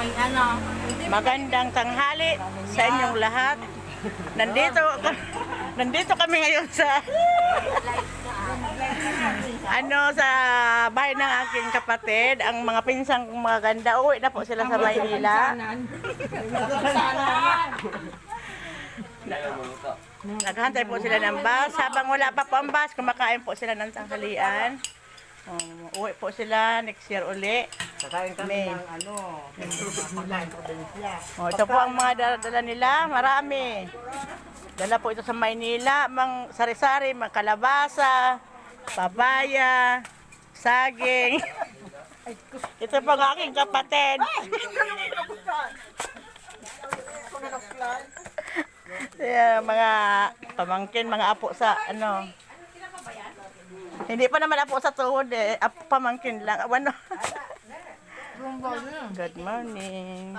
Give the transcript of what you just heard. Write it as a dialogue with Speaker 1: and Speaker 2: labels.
Speaker 1: May ano,
Speaker 2: Magandang tanghali sa inyong lahat. Nandito nandito kami ngayon sa ano sa bahay ng aking kapatid, ang mga pinsang mga ganda. Uwi na po sila sa Maynila. Naghantay po sila ng bus. Habang wala pa po ang bus, kumakain po sila ng tanghalian. Um, uwi po sila next year uli.
Speaker 3: Kakain kami ng ano, pagkain probinsya.
Speaker 2: Oh, ito po ang mga dala-dala nila. Marami. Dala po ito sa Maynila. Mang sari-sari, mga kalabasa, papaya, saging. ito po ang aking kapatid. Yeah, mga pamangkin, mga apo sa ano. Hindi pa naman apo sa tuhod eh. Apo pamangkin lang. Ano? Good morning.